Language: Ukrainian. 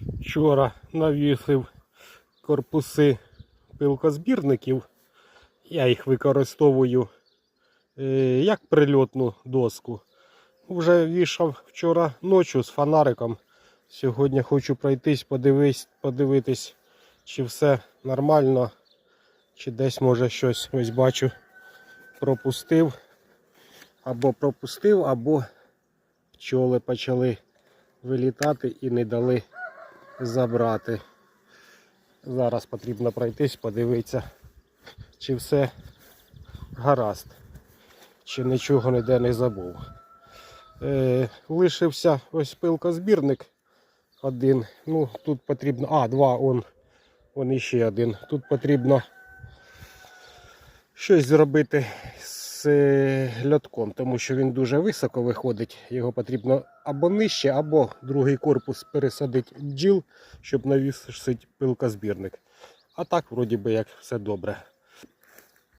Вчора навісив корпуси пилкозбірників. Я їх використовую е, як прильотну доску. Вже вішав вчора ночі з фонариком. Сьогодні хочу пройтись, подивись, подивитись, чи все нормально, чи десь може щось ось бачу пропустив. Або пропустив, або пчоли почали вилітати і не дали забрати. Зараз потрібно пройтись, подивитися, чи все гаразд, чи нічого ніде не забув. Е, лишився ось пилкозбірник один. Ну, тут потрібно. А, два, он, он іще один. Тут потрібно щось зробити з льотком, тому що він дуже високо виходить. Його потрібно або нижче, або другий корпус пересадити бджіл, щоб навісити пилкозбірник. А так, вроді би, як все добре.